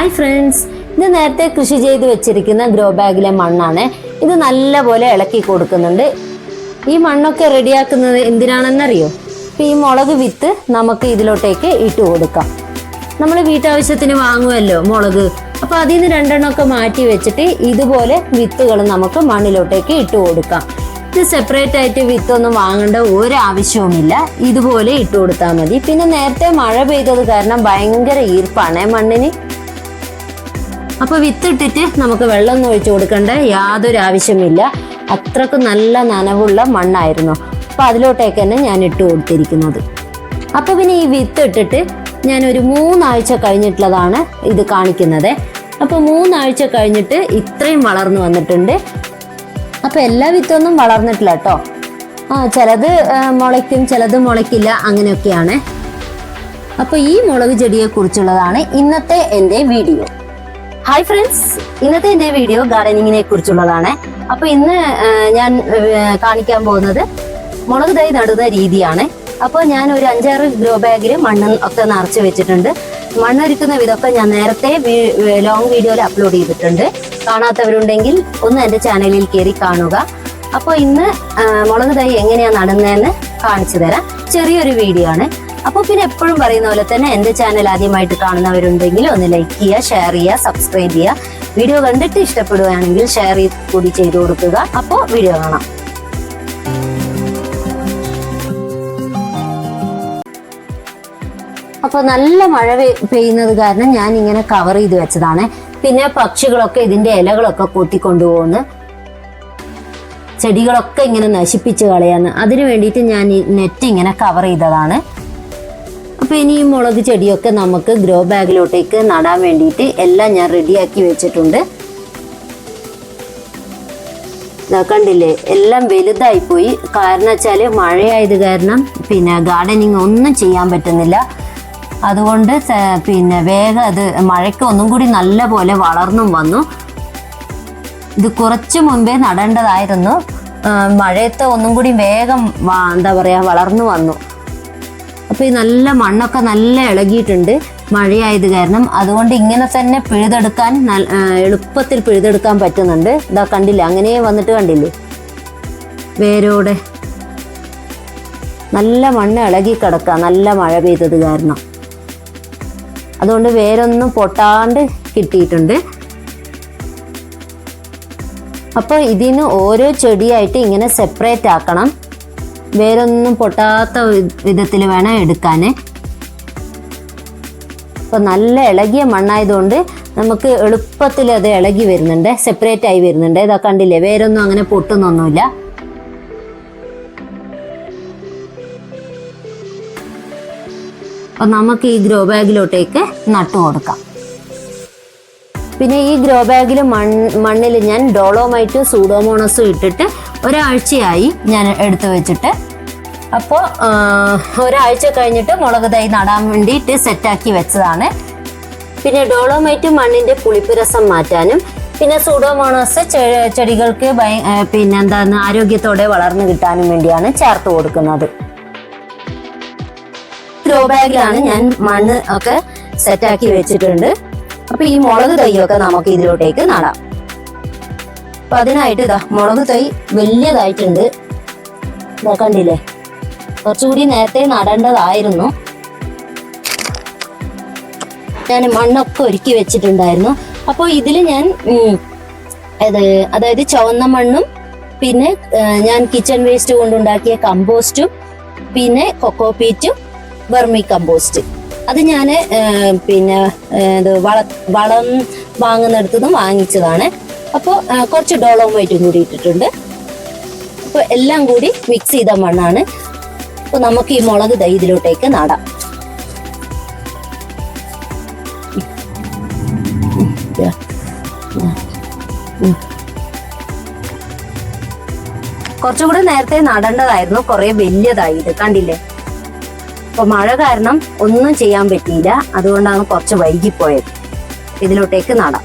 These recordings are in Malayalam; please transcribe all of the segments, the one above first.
ഹായ് ഫ്രണ്ട്സ് ഇത് നേരത്തെ കൃഷി ചെയ്ത് വെച്ചിരിക്കുന്ന ഗ്രോ ബാഗിലെ മണ്ണാണ്. ഇത് നല്ലപോലെ ഇളക്കി കൊടുക്കുന്നുണ്ട്. ഈ മണ്ണൊക്കെ റെഡിയാക്കുന്നത് എന്തിനാണെന്നറിയോ? ഇപ്പം ഈ മുളക് വിത്ത് നമുക്ക് ഇതിലോട്ടേക്ക് ഇട്ട് കൊടുക്കാം. നമ്മൾ വീട്ടാവശ്യത്തിന് വാങ്ങുമല്ലോ മുളക്. അപ്പോൾ അതിൽ നിന്ന് രണ്ടെണ്ണമൊക്കെ മാറ്റി വെച്ചിട്ട് ഇതുപോലെ വിത്തുകൾ നമുക്ക് മണ്ണിലോട്ടേക്ക് ഇട്ട് കൊടുക്കാം. ഇത് സെപ്പറേറ്റ് ആയിട്ട് വിത്തൊന്നും വാങ്ങേണ്ട ഒരു ആവശ്യവുമില്ല ഇതുപോലെ ഇട്ട് കൊടുത്താൽ മതി. പിന്നെ നേരത്തെ മഴ പെയ്തത് കാരണം ഭയങ്കര ഈർപ്പാണ് മണ്ണിന്. അപ്പൊ വിത്തിട്ടിട്ട് നമുക്ക് വെള്ളം ഒഴിച്ചു കൊടുക്കേണ്ട. യാതൊരു ആവശ്യമില്ല അത്രയ്ക്ക് നല്ല നനവുള്ള മണ്ണായിരുന്നു. അപ്പൊ അതിലോട്ടേക്ക് തന്നെ ഞാൻ ഇട്ട് കൊടുത്തിരിക്കുന്നത്. അപ്പൊ പിന്നെ ഈ വിത്ത് ഇട്ടിട്ട് ഒരു മൂന്നാഴ്ച കഴിഞ്ഞിട്ടുള്ളതാണ് ഇത് കാണിക്കുന്നത്. അപ്പൊ മൂന്നാഴ്ച കഴിഞ്ഞിട്ട് ഇത്രയും വളർന്നു വന്നിട്ടുണ്ട്. അപ്പൊ എല്ലാ വിത്തൊന്നും വളർന്നിട്ടില്ല കേട്ടോ ആ ചിലത് മുളയ്ക്കും ചിലത് മുളയ്ക്കില്ല അങ്ങനെയൊക്കെയാണ്. അപ്പൊ ഈ മുളക് ചെടിയെ കുറിച്ചുള്ളതാണ് ഇന്നത്തെ എന്റെ വീഡിയോ. ഹായ് ഫ്രണ്ട്സ് ഇന്നത്തെ എന്റെ വീഡിയോ ഗാർഡനിങ്ങിനെ കുറിച്ചുള്ളതാണ്. അപ്പൊ ഇന്ന് ഞാൻ കാണിക്കാൻ പോകുന്നത് മുളക് തൈ നടുന്ന രീതിയാണ്. അപ്പോൾ ഞാൻ ഒരു അഞ്ചാറ് ഗ്രോ ബാഗിൽ മണ്ണ് ഒക്കെ നിറച്ച് വെച്ചിട്ടുണ്ട്. മണ്ണൊരുക്കുന്ന വിധമൊക്കെ ഞാൻ നേരത്തെ ലോങ് വീഡിയോയിൽ അപ്ലോഡ് ചെയ്തിട്ടുണ്ട്. കാണാത്തവരുണ്ടെങ്കിൽ ഒന്ന് എന്റെ ചാനലിൽ കയറി കാണുക. അപ്പോൾ ഇന്ന് മുളക് തൈ എങ്ങനെയാണ് നടുന്നതെന്ന് കാണിച്ചു തരാം. ചെറിയൊരു വീഡിയോ ആണ്. അപ്പോൾ പിന്നെ എപ്പോഴും പറയുന്ന പോലെ തന്നെ എന്റെ ചാനൽ ആദ്യമായിട്ട് കാണുന്നവരുണ്ടെങ്കിൽ ഒന്ന് ലൈക്ക് ചെയ്യുക ഷെയർ ചെയ്യുക സബ്സ്ക്രൈബ് ചെയ്യുക. വീഡിയോ കണ്ടിട്ട് ഇഷ്ടപ്പെടുകയാണെങ്കിൽ ഷെയർ കൂടി ചെയ്തു കൊടുക്കുക. അപ്പോൾ വീഡിയോ കാണാം. അപ്പോൾ നല്ല മഴ പെയ്- പെയ്യുന്നത് കാരണം ഞാൻ ഇങ്ങനെ കവർ ചെയ്ത് വെച്ചതാണ്. പിന്നെ പക്ഷികളൊക്കെ ഇതിന്റെ ഇലകളൊക്കെ കൊത്തിക്കൊണ്ടുപോകുന്നു ചെടികളൊക്കെ ഇങ്ങനെ നശിപ്പിച്ച് കളയാന്ന്. അതിനു വേണ്ടിയിട്ട് ഞാൻ നെറ്റ് ഇങ്ങനെ കവർ ചെയ്തതാണ്. അപ്പൊ ഇനി ഈ മുളക് ചെടിയൊക്കെ നമുക്ക് ഗ്രോ ബാഗിലോട്ടേക്ക് നടാൻ വേണ്ടിയിട്ട് എല്ലാം ഞാൻ റെഡിയാക്കി വെച്ചിട്ടുണ്ട്. കണ്ടില്ലേ എല്ലാം വലുതായി പോയി കാരണം വെച്ചാൽ മഴയായത് കാരണം പിന്നെ ഗാർഡനിങ് ഒന്നും ചെയ്യാൻ പറ്റുന്നില്ല. അതുകൊണ്ട് പിന്നെ വേഗം അത് മഴയ്ക്ക് ഒന്നും കൂടി നല്ല പോലെ വളർന്നും വന്നു. ഇത് കുറച്ച് മുൻപേ നടേണ്ടതായിരുന്നു. മഴയത്ത് ഒന്നും കൂടി വേഗം എന്താ പറയുക വളർന്നു വന്നു. അപ്പൊ ഈ നല്ല മണ്ണൊക്കെ നല്ല ഇളകിയിട്ടുണ്ട്. മഴയായത് കാരണം അതുകൊണ്ട് ഇങ്ങനെ തന്നെ പിഴുതെടുക്കാൻ എളുപ്പത്തിൽ പിഴുതെടുക്കാൻ പറ്റുന്നുണ്ട്. ഇതാ കണ്ടില്ല? അങ്ങനെ വന്നിട്ട് കണ്ടില്ലേ? വേരോടെ. നല്ല മണ്ണ് ഇളകി കിടക്കുക നല്ല മഴ പെയ്തത് കാരണം. അതുകൊണ്ട് വേരൊന്നും പൊട്ടാണ്ട് കിട്ടിയിട്ടുണ്ട്. അപ്പോൾ ഇതിന് ഓരോ ചെടിയായിട്ട് ഇങ്ങനെ സെപ്പറേറ്റ് ആക്കണം. വേരൊന്നും പൊട്ടാത്ത വിധത്തിൽ വേണം എടുക്കാൻ അപ്പോൾ നല്ല ഇളകിയ മണ്ണായതുകൊണ്ട് നമുക്ക് എളുപ്പത്തിൽ അത് ഇളകി വരുന്നുണ്ട് സെപ്പറേറ്റ് ആയി വരുന്നുണ്ട്. ഇതാ കണ്ടില്ലേ വേരൊന്നും അങ്ങനെ പൊട്ടുന്നൊന്നുമില്ല. അപ്പം നമുക്ക് ഈ ഗ്രോ ബാഗിലോട്ടേക്ക് നട്ടു കൊടുക്കാം. പിന്നെ ഈ ഗ്രോ ബാഗിൽ മണ്ണിൽ ഞാൻ ഡോളോമൈറ്റും സൂഡോമോണസും ഇട്ടിട്ട് ഒരാഴ്ചയായി ഞാൻ എടുത്തു വെച്ചിട്ട്. അപ്പോൾ ഒരാഴ്ച കഴിഞ്ഞിട്ട് മുളക് തൈ നടാൻ വേണ്ടിയിട്ട് സെറ്റാക്കി വെച്ചതാണ്. പിന്നെ ഡോളോമൈറ്റ് മണ്ണിന്റെ പുളിപ്പുരസം മാറ്റാനും പിന്നെ സൂഡോമോണോസ് ചെടികൾക്ക് പിന്നെ എന്താണ് ആരോഗ്യത്തോടെ വളർന്നു കിട്ടാനും വേണ്ടിയാണ് ചേർത്ത് കൊടുക്കുന്നത്. ഗ്രോ ബാഗിലാണ് ഞാൻ മണ്ണ് ഒക്കെ സെറ്റാക്കി വെച്ചിട്ടുണ്ട്. അപ്പൊ ഈ മുളക് തൈയൊക്കെ നമുക്ക് ഇതിലോട്ടേക്ക് നടാം. അപ്പൊ അതിനായിട്ട് ഇതാ മുളക് തൈ വലിയതായിട്ടുണ്ട്. ഇതാ കണ്ടില്ലേ? കുറച്ചുകൂടി നേരത്തെ നടേണ്ടതായിരുന്നു. ഞാൻ മണ്ണൊക്കെ ഒരുക്കി വെച്ചിട്ടുണ്ടായിരുന്നു. അപ്പോൾ ഇതിൽ ഞാൻ അത് അതായത് ചുവന്ന മണ്ണും പിന്നെ ഞാൻ കിച്ചൺ വേസ്റ്റ് കൊണ്ടുണ്ടാക്കിയ കമ്പോസ്റ്റും പിന്നെ കൊക്കോ പീറ്റും വെർമി കമ്പോസ്റ്റ് അത് ഞാൻ പിന്നെ ഇത് വള വളം വാങ്ങുന്നിടത്തുനിന്ന് വാങ്ങിച്ചതാണ്. അപ്പോൾ കുറച്ച് ഡോളോമൈറ്റും കൂടി ഇട്ടിട്ടുണ്ട്. അപ്പോൾ എല്ലാം കൂടി മിക്സ് ചെയ്ത മണ്ണാണ്. അപ്പോൾ നമുക്ക് ഈ മുളക് ദൈ ഇതിലോട്ടേക്ക് നടാം. കുറച്ചും കൂടെ നേരത്തെ നടേണ്ടതായിരുന്നു. കുറെ വലിയതായി ഇത്. കണ്ടില്ലേ? അപ്പൊ മഴ കാരണം ഒന്നും ചെയ്യാൻ പറ്റിയില്ല. അതുകൊണ്ടാണ് കുറച്ച് വൈകിപ്പോയത്. ഇതിലോട്ടേക്ക് നടാം.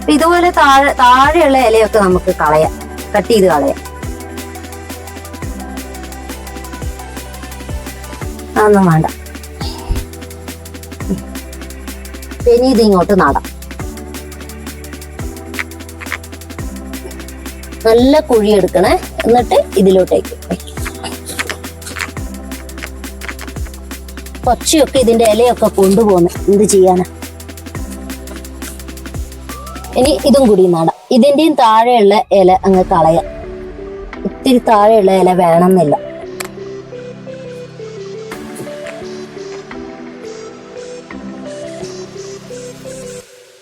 അപ്പൊ ഇതുപോലെ താഴെ താഴെയുള്ള ഇലയൊക്കെ നമുക്ക് കളയാം. കട്ട് ചെയ്ത് കളയാം. അതൊന്നും വേണ്ട. ഇനി ഇത് ഇങ്ങോട്ട് നടാം. നല്ല കുഴി എടുക്കണേ. എന്നിട്ട് ഇതിലോട്ടേക്ക്. കൊച്ചിയൊക്കെ ഇതിന്റെ ഇലയൊക്കെ കൊണ്ടുപോകുന്നു. എന്ത് ചെയ്യാനാ? ഇനി ഇതും കൂടി നടാം. ഇതിന്റെയും താഴെയുള്ള ഇല അങ്ങ് കളയാം. ഇത്തിരി താഴെയുള്ള ഇല വേണമെന്നില്ല.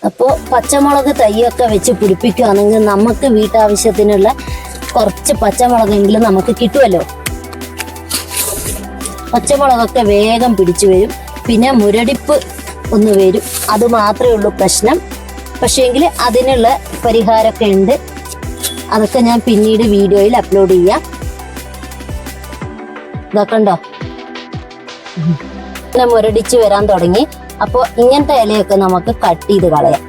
അപ്പോൾ പച്ചമുളക് തയ്യൊക്കെ വെച്ച് പിടിപ്പിക്കുകയാണെങ്കിൽ നമുക്ക് വീട്ടാവശ്യത്തിനുള്ള കുറച്ച് പച്ചമുളകെങ്കിലും നമുക്ക് കിട്ടുമല്ലോ പച്ചമുളകൊക്കെ വേഗം പിടിച്ചു വരും. പിന്നെ മുരടിപ്പ് ഒന്ന് വരും. അത് മാത്രമേ ഉള്ളൂ പ്രശ്നം. പക്ഷേങ്കിൽ അതിനുള്ള പരിഹാരമൊക്കെ ഉണ്ട്. അതൊക്കെ ഞാൻ പിന്നീട് വീഡിയോയിൽ അപ്ലോഡ് ചെയ്യാം. ഇതാക്കണ്ടോ ഇങ്ങനെ മുരടിച്ച് വരാൻ തുടങ്ങി. അപ്പോൾ ഇങ്ങനത്തെ ഇലയൊക്കെ നമുക്ക് കട്ട് ചെയ്ത് കളയാം.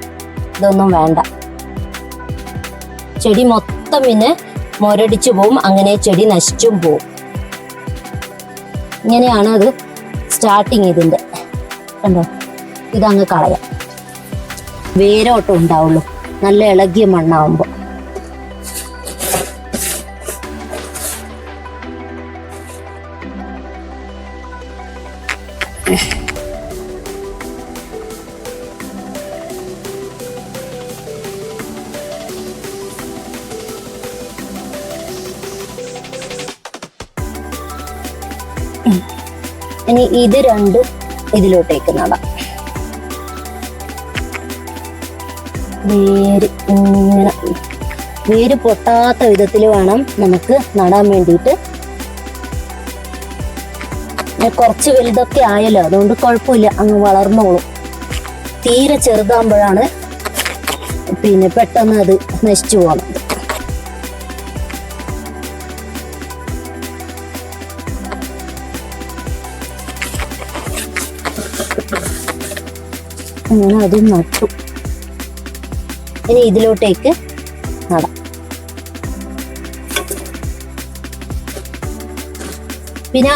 ഇതൊന്നും വേണ്ട. ചെടി മൊത്തം പിന്നെ മുരടിച്ചു പോവും. അങ്ങനെ ചെടി നശിച്ചും പോവും. ഇങ്ങനെയാണ് അത് സ്റ്റാർട്ടിങ് ഇതിന്റെ. കണ്ടോ? ഇതങ്ങ് കളയാം. വേരോട്ടം ഉണ്ടാവുള്ളൂ. നല്ല ഇളകിയ മണ്ണാവുമ്പോൾ ഇനി ഇത് രണ്ടും ഇതിലോട്ടേക്ക് നടാം. വേര് ഇങ്ങനെ വേര് പൊട്ടാത്ത വിധത്തിൽ വേണം നമുക്ക് നടാൻ വേണ്ടിയിട്ട്. കുറച്ച് വലുതൊക്കെ ആയല്ലോ അതുകൊണ്ട് കുഴപ്പമില്ല അങ്ങ് വളർന്നോളും. തീരെ ചെറുതാകുമ്പോഴാണ് പിന്നെ പെട്ടെന്ന് അത് നശിച്ചു പോകുന്നത് അങ്ങനെ അതും നട്ടു. ഇനി ഇതിലോട്ടേക്ക് നടാം. പിന്നെ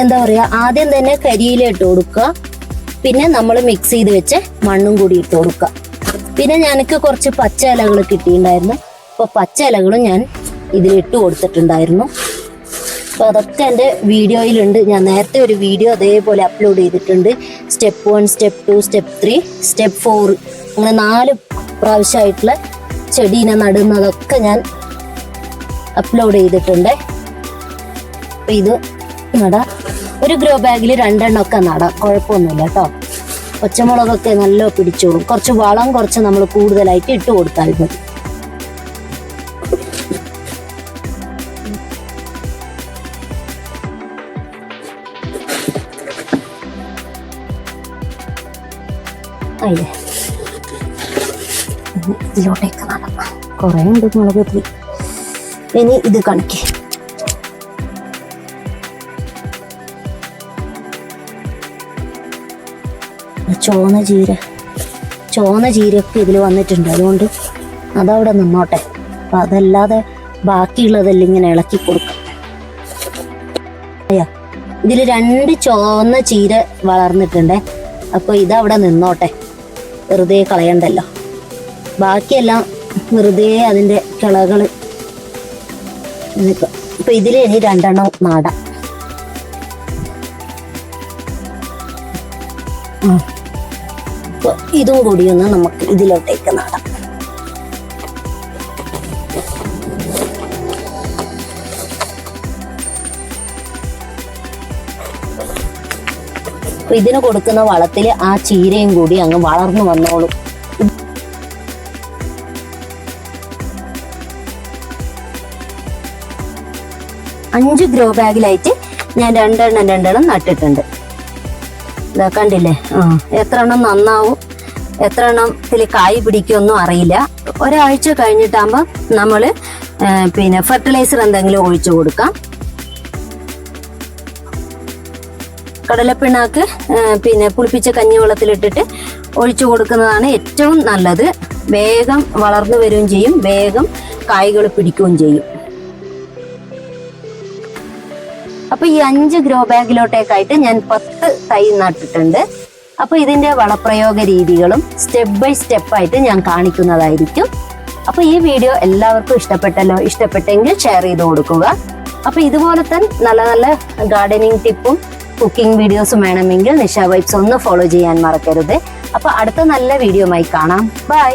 എന്താ പറയുക ആദ്യം തന്നെ കരിയില ഇട്ട് കൊടുക്കുക. പിന്നെ നമ്മൾ മിക്സ് ചെയ്ത് വെച്ച് മണ്ണും കൂടി ഇട്ട് കൊടുക്കുക. പിന്നെ ഞാനക്ക് കുറച്ച് പച്ച ഇലകൾ കിട്ടിയിട്ടുണ്ടായിരുന്നു. അപ്പോൾ പച്ച ഇലകളും ഞാൻ ഇതിലിട്ട് കൊടുത്തിട്ടുണ്ടായിരുന്നു. അപ്പോൾ അതൊക്കെ എന്റെ വീഡിയോയിലുണ്ട്. ഞാൻ നേരത്തെ ഒരു വീഡിയോ അതേപോലെ അപ്ലോഡ് ചെയ്തിട്ടുണ്ട്. Step one step two step three step four അങ്ങനെ നാല് പ്രാവശ്യമായിട്ടുള്ള ചെടീനെ നടുന്നതൊക്കെ ഞാൻ അപ്ലോഡ് ചെയ്തിട്ടുണ്ട്. അപ്പം ഇത് നടാം. ഒരു ഗ്രോ ബാഗിൽ രണ്ടെണ്ണമൊക്കെ നടാം. കുഴപ്പമൊന്നുമില്ല കേട്ടോ. പച്ചമുളകൊക്കെ നല്ല പിടിച്ചോളും. കുറച്ച് വളം കുറച്ച് നമ്മൾ കൂടുതലായിട്ട് ഇട്ട് കൊടുത്താൽ മതി. അതിലെ ഇതിലോട്ടേക്ക് നടന്ന കുറേ ഉണ്ട് മുളക് തൈ ഇനി ഇത് കണക്കി. ചോന്ന ചീര. ചോന്ന ചീരയൊക്കെ ഇതിൽ വന്നിട്ടുണ്ട്. അതുകൊണ്ട് അതവിടെ നിന്നോട്ടെ. അപ്പം അതല്ലാതെ ബാക്കിയുള്ളതെല്ലാം ഇങ്ങനെ ഇളക്കി കൊടുക്കും. അയ്യോ ഇതിൽ രണ്ട് ചോന്ന ചീര വളർന്നിട്ടുണ്ടേ. അപ്പോൾ ഇതവിടെ നിന്നോട്ടെ. വെറുതെ കളയണ്ടല്ലോ. ബാക്കിയെല്ലാം വെറുതെ അതിന്റെ കിളകൾ നിൽക്കും ഇതിൽ ഇനി രണ്ടെണ്ണം നാടാം ഇതും ഒന്ന് നമുക്ക് ഇതിലോട്ടേക്ക് നാടാം. ഇതിന് കൊടുക്കുന്ന വളത്തിൽ ആ ചീരയും കൂടി അങ്ങ് വളർന്നു വന്നോളും. അഞ്ച് ഗ്രോ ബാഗിലായിട്ട് ഞാൻ രണ്ടെണ്ണം രണ്ടെണ്ണം നട്ടിട്ടുണ്ട്. ഇതാ കണ്ടില്ലേ? ആ എത്ര എണ്ണം നന്നാവും? എത്ര എണ്ണത്തിൽ കായ് പിടിക്കുമെന്നും അറിയില്ല. ഒരാഴ്ച കഴിഞ്ഞിട്ടാകുമ്പോൾ നമ്മൾ പിന്നെ ഫെർട്ടിലൈസർ എന്തെങ്കിലും ഒഴിച്ചു കൊടുക്കാം. കടലപ്പിണ്ണാക്ക് പിന്നെ പുളിപ്പിച്ച കഞ്ഞിവെള്ളത്തിലിട്ടിട്ട് ഒഴിച്ചു കൊടുക്കുന്നതാണ് ഏറ്റവും നല്ലത്. വേഗം വളർന്നു വരികയും ചെയ്യും. വേഗം കായ്കൾ പിടിക്കുകയും ചെയ്യും. അപ്പൊ ഈ അഞ്ച് ഗ്രോ ബാഗിലോട്ടേക്കായിട്ട് ഞാൻ പത്ത് തൈ നട്ടിട്ടുണ്ട്. അപ്പൊ ഇതിന്റെ വളപ്രയോഗ രീതികളും സ്റ്റെപ്പ് ബൈ സ്റ്റെപ്പ് ആയിട്ട് ഞാൻ കാണിക്കുന്നതായിരിക്കും. അപ്പൊ ഈ വീഡിയോ എല്ലാവർക്കും ഇഷ്ടപ്പെട്ടല്ലോ ഇഷ്ടപ്പെട്ടെങ്കിൽ ഷെയർ ചെയ്ത് കൊടുക്കുക. അപ്പോൾ തന്നെ നല്ല നല്ല ഗാർഡനിങ് ടിപ്പും കുക്കിംഗ് വീഡിയോസും വേണമെങ്കിൽ നിഷ വൈബ്സ് ഒന്ന് ഫോളോ ചെയ്യാൻ മറക്കരുത്. അപ്പൊ അടുത്ത നല്ല വീഡിയോ ആയി കാണാം. ബൈ